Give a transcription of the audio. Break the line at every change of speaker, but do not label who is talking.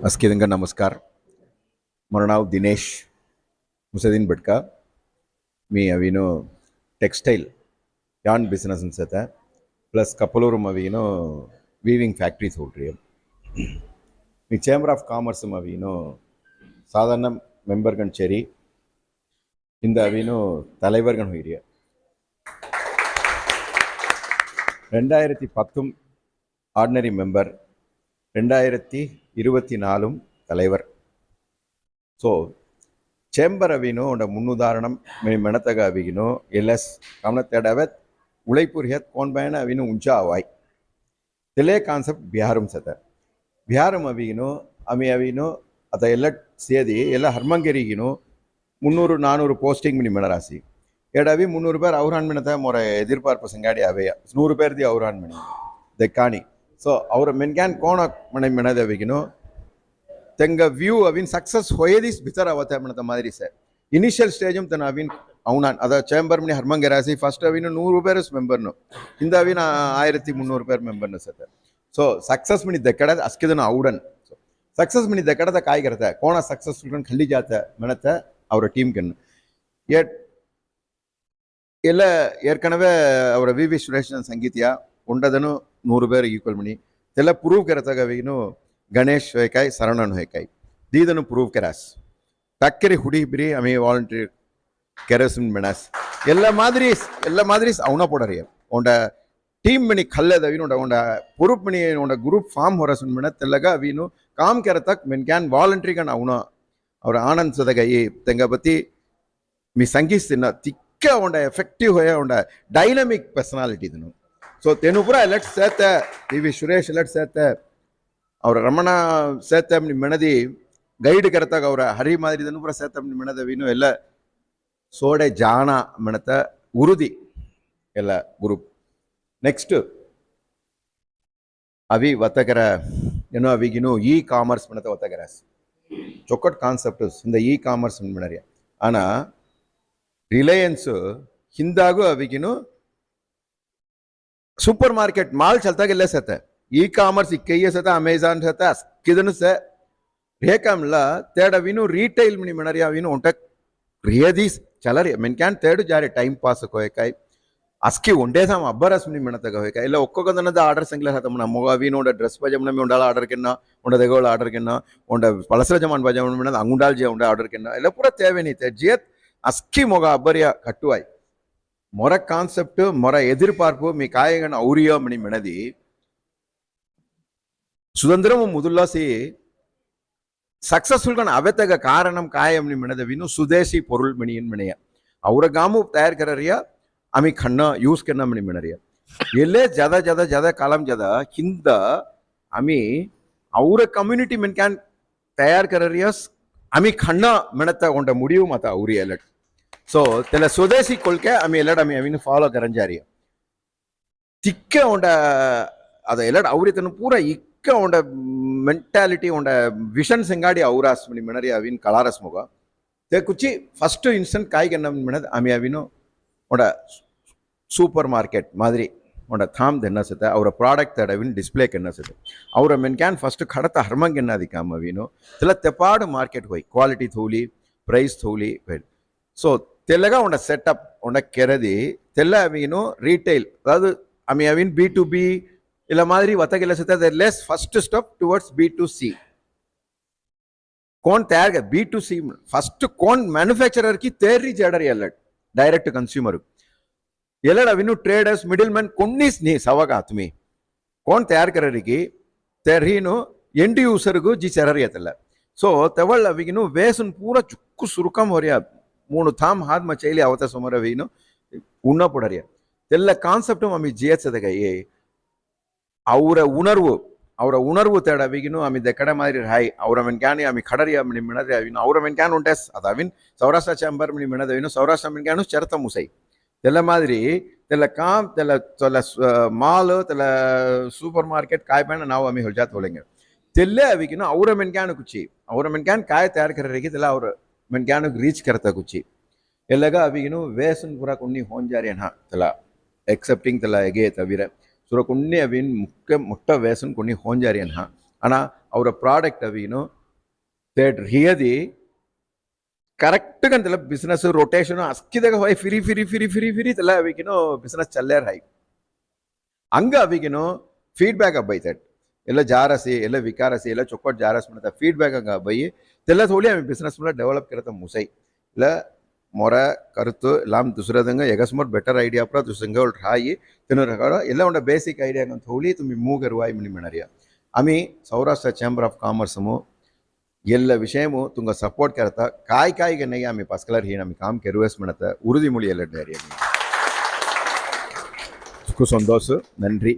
अस्किदंगा नमस्कार माझं नाव दिनेश मुसदीन भटका मी अवेनो टेक्स्टाईल ಯಾನ್ ಬಿಸ್ನೆಸ್ ಅನ್ಸುತ್ತೆ ಪ್ಲಸ್ ಕಪಲೂರು ಮವಿನೂ ವೀವಿಂಗ್ ಫ್ಯಾಕ್ಟ್ರೀಸ್ ಹೋಗ್ರಿ ಈ ಚೇಂಬರ್ ಆಫ್ ಕಾಮರ್ಸ್ ಮವಿನೂ ಸಾಧಾರಣ ಮೆಂಬರ್ಗನ್ ಸರಿ இந்த அவையினும் தலைவர்கள் உயிரிய ரெண்டாயிரத்தி பத்தும் ஆர்டினரி மெம்பர் ரெண்டாயிரத்தி இருபத்தி நாலும் தலைவர் ಸೊ ಚೇಂಬರ್ ಅವಿನು ಉಂಡ ಮುನ್ನುದಾಹರಣಂ ಮೆಣತಗ ಅವಿಗಿನು ಎಲ್ಎಸ್ ಕಮನತ್ತೆಡವೆತ್ ಉಳೈಪುರ್ ಹೆತ್ ಕೋನ್ಬಯನ ಅವಿನು ಉಂಚ ಅವಾಯ್ ತೆಲೆ ಕಾನ್ಸೆಪ್ಟ್ ಬಿಹಾರಂ ಸತ ಬಿಹಾರಂ ಅವಿಗಿನು ಅಮಿ ಅವಿನು ಅತ ಎಲ್ಲ ಸೇದಿ ಎಲ್ಲ ಹರ್ಮಂಗೆರಿಗಿನು ಮುನ್ನೂರು ನಾನೂರು ಪೋಸ್ಟಿಂಗ್ ಮಿನಿ ಮೆಣರಾಸಿ ಎಡವಿ ಮುನ್ನೂರು பேர் அவுரான் மினத்தை முறை எதிர்பார்ப்பு சங்காடி அவைய நூறு பேர் தி அவுரான் மினி தெக்காணி ಸೊ ಅವರ ಮೆನ್ಗ್ಯಾನ್ ಕೋಣ ಮನೆ ಮೆಣದವಿಗಿನು ತೆಂಗ ವ್ಯೂ ಅವಿನ್ ಸಕ್ಸಸ್ ಹೊಯದಿಸ್ ಬಿಚರ ಅವತ್ತ ಮೆಣತ ಮಾದರಿ ಸರ್ ಇನಿಷಿಯಲ್ ಸ್ಟೇಜ್ ತನ ಅವಿನ್ ಅವನಾನ್ ಅದ ಚೇಂಬರ್ ಮನಿ ಹರ್ಮಂಗೆ ರಾಸಿ ಫಸ್ಟ್ ಅವಿನ ನೂರು பேர் ಮೆಂಬರ್ನು ಇಂದ ಅವಿನ ಆಯಿರತ್ತಿ ಮುನ್ನೂರು பேர் ಮೆಂಬರ್ನು ಸರ್ ಸೊ ಸಕ್ಸಸ್ ಮನಿ ದೆಕ್ಕಡ ಅಸ್ಕಿದನು ಔಡನ್ ಸಕ್ಸಸ್ ಮನಿ ದೆಕ್ಕಡದ ಕಾಯ್ಗಿರತ್ತೆ ಕೋಣ ಸಕ್ಸಸ್ಫುಲ್ ಖಲ್ಲಿ ಜಾತ ಮೆಣತ ಅವರ ಟೀಮ್ ಕನ್ನು ಏಟ್ ಎಲ್ಲ ಏರ್ಕಣವೇ ಅವರ ವಿ ವಿ ಸುರೇಶನ್ ಸಂಗೀತಿಯ ಉಂಡದನು ನೂರು ಬೇರು ಈಕ್ವಲ್ ಮಣಿ. ತೆಲ್ಲ ಪ್ರೂವ್ ಕೆರತಗವೇನು ಗಣೇಶ್ ಹೊಯ್ಕಾಯ್ ಸರಣನ್ ಹೊಯ್ಕಾಯ್. ದೀದನು ಪ್ರೂವ್ ಕೆರಾಸ್ டக்கரி ஹுடிபிரி அமை வாலண்டியர் கெரசின் மெனாஸ் எல்லா மாதிரி எல்லா மாதிரி அவனா போடறிய உண்ட டீம் மணி கல்ல தவின உண்ட உண்ட பொறுப்பு மணி உண்ட குரூப் ஃபார்ம் ஹொரசுன் மென தெல்லக அவீனு காம் கெரத்தக் மென் கேன் வாலண்டரி கன் அவனா அவர் ஆனந்த் சதக ஏ தெங்க பத்தி மீ சங்கீஸ் தின்ன திக்க உண்ட எஃபெக்டிவ் ஹொய உண்ட டைனமிக் பர்சனாலிட்டி தினும் ತೆನು ಪೂರ ಎಲೆಟ್ ಸೇತ ಟಿ ವಿ ಸುರೇಶ್ ಎಲೆಟ್ ಸೇತ ಅವ್ರ ರಮಣ ಸೇತ ನಿಮ್ಮ ಮೆಣದಿ ಗೈಡ್ ಕರೆತಾಗ ಅವರ ಹರಿ ಮಾದರಿ ಇದನ್ನು ಪೂರ ಸೇತ ನಿಮ್ಮ ಮೆಣದ ವಿನು ಎಲ್ಲ ಸೋಡೆ ಜಾಣ ಮೆಣತ ಉರುದಿ ಎಲ್ಲ ಗ್ರೂಪ್ ನೆಕ್ಸ್ಟ್ ಅವಿ ಒತ್ತಗರ ಏನೋ ಅವಿಗಿನು ಇ ಕಾಮರ್ಸ್ ಮೆಣತ ಒತ್ತಗರ ಚೊಕ್ಕಟ್ ಕಾನ್ಸೆಪ್ಟ್ இந்த ಇ ಕಾಮರ್ಸ್ ಮೆಣರಿಯ ಆನಾ ರಿಲಯನ್ಸ್ ಹಿಂದಾಗೂ ಅವಿಗಿನು ಸೂಪರ್ ಮಾರ್ಕೆಟ್ ಮಾಲ್ ಚಲ್ತಾಗೆಲ್ಲ ಸತ ಇ ಕಾಮರ್ಸ್ ಇಕ್ಕಯ್ಯ ಸತ ಅಮೆಜಾನ್ ಸತ ಅಸ್ಕಿದನು ಸ ರೇಕಮ್ಲ ತೇಡ ಅವಿನು ರೀಟೈಲ್ ಮಿನಿ ಮಿಣರಿ ಅವಿನು ಉಂಟ ರಿಯದೀಸ್ ಚಲರಿ ಮೆನ್ ಕ್ಯಾನ್ ತೇಡು ಜಾರಿ ಟೈಮ್ ಪಾಸ್ ಕೋಯಕಾಯ್ ಅಸ್ಕಿ ಒಂದೇ ಸಾಮ ಅಬ್ಬರಸ್ ಮಿನಿ ಮಿಣತಗ ಹೋಯ್ಕ ಇಲ್ಲ ಒಕ್ಕೊಗದನದ ಆರ್ಡರ್ ಸಂಗ್ಲ ಹತ ಮನ ಮೊಗ ಅವಿನು ಉಂಡ ಡ್ರೆಸ್ ಬಜಮ್ ನಮಿ ಉಂಡಾಲ ಆರ್ಡರ್ ಕೆನ್ನ ಉಂಡ ದೆಗೋಳ ಆರ್ಡರ್ ಕೆನ್ನ ಉಂಡ ಪಳಸರ ಜಮಾನ್ ಬಜಮ್ ಮಿಣದ ಅಂಗುಂಡಾಲ್ ಜೆ ಉಂಡ ಆರ್ಡರ್ ಕೆನ್ನ ಎಲ್ಲ ಪೂರ ತೇವೆನೀತೆ ಜಿಯತ್ ಅಸ್ಕಿ ಮೊಗ ಅಬ್ಬರಿಯ ಕಟ್ಟುವಾಯ್ మొర కాన్సెప్ట్ మొర ఎదిర్పార్పు మీ కాయగన ఔరియోమణి మిణది సుతంత్రము ముదుల్లాసి சக்சஸ்ஃபுல் கண் அவத்தக காரணம் காயம் நீ மினத வினு சுதேசி பொருள் மினியின் மினைய. அவர காமு தயார் கரறியா அமி கண்ணா யூஸ் கண்ண மினி மினறியா. எல்லே ஜத ஜத ஜத காலம் ஜத ஹிந்த அமி அவர கம்யூனிட்டி மின்கான் தயார் கரறியா அமி கண்ணா மினத்த கொண்ட முடிவு மத்த அவுரிய லட் ಸೊ ತೆಲ ಸ್ವದೇಶಿ ಕೊಳ್ಕೆ ಅಮಿ ಎಲ್ಲಡ್ ಅಮಿ ಅವಿನ ಫಾಲೋ ಕರಂಜಾರಿಯ ತಿಕ್ಕ ಉಂಡ ಅದ ಎಲ್ಲಡ್ ಅವ್ರಿ ತನ್ನ ಪೂರ ಇಕ್ಕ ಉಂಡ ಮೆಂಟಾಲಿಟಿ ಉಂಡ ವಿಷನ್ ಸೆಂಗಾಡಿ ಔರಾಸ್ ಮಿಣಿ ಮಿಣರಿ ಅವಿನ್ ಕಳಾರಸ್ ಮೊಗ ತೆ ಕುಚ್ಚಿ ಫಸ್ಟ್ ಇನ್ಸ್ಟಂಟ್ ಕಾಯಿಗೆ ನಮ್ಮ ಮಿಣದ್ ಅಮಿ ಅವಿನು ಉಂಡ ಸೂಪರ್ ಮಾರ್ಕೆಟ್ ಮಾದರಿ ಉಂಡ ಥಾಮ್ ದೆನ್ನಸುತ್ತೆ ಅವರ ಪ್ರಾಡಕ್ಟ್ ತಡವಿನ ಡಿಸ್ಪ್ಲೇ ಕೆನ್ನಸುತ್ತೆ ಅವರ ಮೆನ್ ಕ್ಯಾನ್ ಫಸ್ಟ್ ಕಡತ ಹರ್ಮಂಗ್ ಎನ್ನದಿ ಕಾಮ ಅವಿನು ತೆಲ ತೆಪಾಡು ಮಾರ್ಕೆಟ್ ಹೋಯ್ ಕ್ವಾಲಿಟಿ ಥೂಲಿ ಪ್ರೈಸ್ ಥೂಲಿ సో తెల్లగా ఉన్న సెటప్ ఉన్న కెరది తెల్ల అవిను రీటైల్ அதாவது ஐ மீன் அவின் பி டு பி இல்லை மாதிரி வத்தகில சேர்த்தா less first step towards B to C cone తయారు బీ టు సి ఫస్ట్ కోన్ మ్యానుఫ్యాక్చరర్కి తేరీ చేయడారు వెళ్ళాడు డైరెక్ట్ కన్స్యూమర్ వెళ్ళాడు అవి నువ్వు ట్రేడర్స్ మిడిల్ మ్యాన్ కొన్ని నీ సవగా తుమి కోన్ తయారు కరరికి తెరీను ఎండ్ యూసర్కు జీ చెరర్ ఎత్తల సో తెవళ్ళ అవిగిను వేసును పూర చుక్కు సురుకం హొరియా మూడు తామ్ హాత్మ చైలి అవత సుమర వీను ఉన్నప్పుడు అరియ తెల్ల ಕಾನ್ಸೆಪ್ಟ್ ಆಮಿ ಜಿಯಚ್ಚದಗ ಏ ಅವರ ಉಣರ್ವು ಅವರ ಉಣರ್ವು ತೇಡ ವಿಗಿನು ಆಮಿ ದೆಕಡೆ ಮಾದಿರಿ ಹಾಯ್ ಅವರ ಮೆನ್ಕ್ಯಾನಿ ಆಮಿ ಖಡರಿ ಆಮಿ ಮಿಣದ್ರಿ ಅವಿನು ಅವರ ಮೆನ್ಕ್ಯಾನ್ ಉಂಟೆಸ್ ಅದಾವಿನ್ ಸೌರಾಷ್ಟ್ರ ಚಾಂಬರ್ ಮಿಣಿ ಮಿಣದವಿನು ಸೌರಾಷ್ಟ್ರ ಮೆನ್ಕ್ಯಾನು ಚರತ ಮುಸೈ తెల్ల మాదిరి తెల్ల కామ్ తెల్ల తెల్ల మాల్ తెల్ల సూపర్ మార్కెట్ కాయపైన ನಾವು ಆಮಿ ಹೊಲ್ಜಾತ್ ಹೋಲಂಗೆ ತೆಲ್ಲೆ ಅವಿಗಿನ ಅವರ ಮೆನ್ಕ್ಯಾನ್ ಕುಚ್ಚಿ ಅವರ ಮೆನ್ಕ್ಯಾನ್ ಕಾಯ ತಯಾರು ಕರರಿಗೆ ತೆಲ್ಲ ಅವ್ರ मैंने क्या रीच करता कुछ એ લગા આવી એનું વેસન પૂરા કોની હોંજારી હા તલા એક્સેપ્ટિંગ તલા એગે તવિરે સુર કોની અવિન મુખ્ય મોટ્ಟ વેસન કોની હોંજારી હા આના ಅವರ ಪ್ರಾಡಕ್ಟ್ ಅವಿನು ದೇಟ್ ಹಿಯದಿ ಕರೆಕ್ಟ್ ಕಂತಲ ಬಿಸ್ನೆಸ್ ರೊಟೇಷನ್ ಅಸ್ಕಿದಾಗ ಹೋಯ್ ಫಿರಿ ಫಿರಿ ಫಿರಿ ಫಿರಿ ಫಿರಿ ತಲ ಅವಿಗಿನೋ ಬಿಸ್ನೆಸ್ ಚಲ್ಲೇರ್ ಹೈ ಹಂಗ ಅವಿಗಿನೋ ಫೀಡ್ಬ್ಯಾಕ್ ಅಬ್ಬೈತಟ್ ಎಲ್ಲ ಜಾರಸಿ ಎಲ್ಲ ವಿಕಾರಸಿ ಎಲ್ಲ ಚೊಕ್ಕಟ್ ಜಾರಸ್ ಮಾಡ್ತಾ ಫೀಡ್ಬ್ಯಾಕ್ ಹಂಗ ಅಬ್ಬಯ್ಯಿ त्यालाच आम्ही बिझनेसमुळे डेव्हलप केलं तर मुसई ल ಮೊರೆ ಕರುತು ಲಾಮ್ ದುಸರದಂಗ ಎಗಸ್ಮೋರ್ ಬೆಟರ್ ಐಡಿಯಾ ಪುರ ದುಸಂಗ ಒಳ್ ರಾಯಿ ತಿನ್ನೋರ ಎಲ್ಲ ಉಂಡ ಬೇಸಿಕ್ ಐಡಿಯಾ ಅಂತ ಹೋಳಿ ತುಂಬಿ ಮೂಗರುವಾಯಿ ಮಿನಿ ಮಿಣರಿಯ ಅಮಿ ಸೌರಾಷ್ಟ್ರ ಚಾಂಬರ್ ಆಫ್ ಕಾಮರ್ಸಮು ಎಲ್ಲ ವಿಷಯಮು ತುಂಗ ಸಪೋರ್ಟ್ ಕರತ ಕಾಯಿ ಕಾಯಿಗೆ ನೈ ಆಮಿ ಪಸ್ಕಲರ್ ಹೀ ನಮಗೆ ಕಾಮ್ ಕೆರುವೆಸ್ ಮಾಡತ್ತ ಉರುದಿ ಮುಳಿ ಎಲ್ಲ ಡೈರಿ ಅಮಿ ಸಂತೋಷ ನನ್ರಿ